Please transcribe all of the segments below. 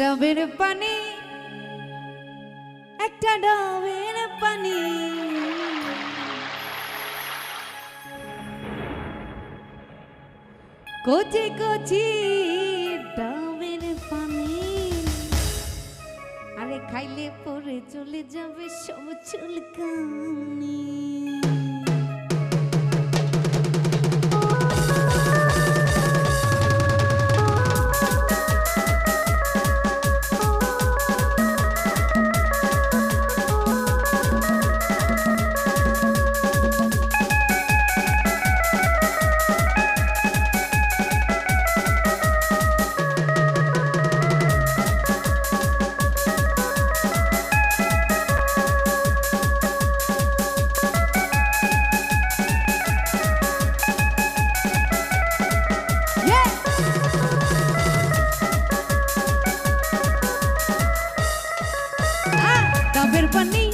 ডাবের পানি, একটা ডাবের পানি। কচি কচি ডাবের পানি, আরে খাইলে পরে চলে যাবে সব চুলকানি। పెరుపన్నీ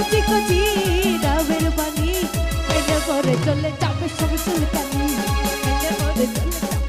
কচি কচি ডাবের পানি মেলে পরে চলে যাবে সব চুলকানি। মেলে পরে চলে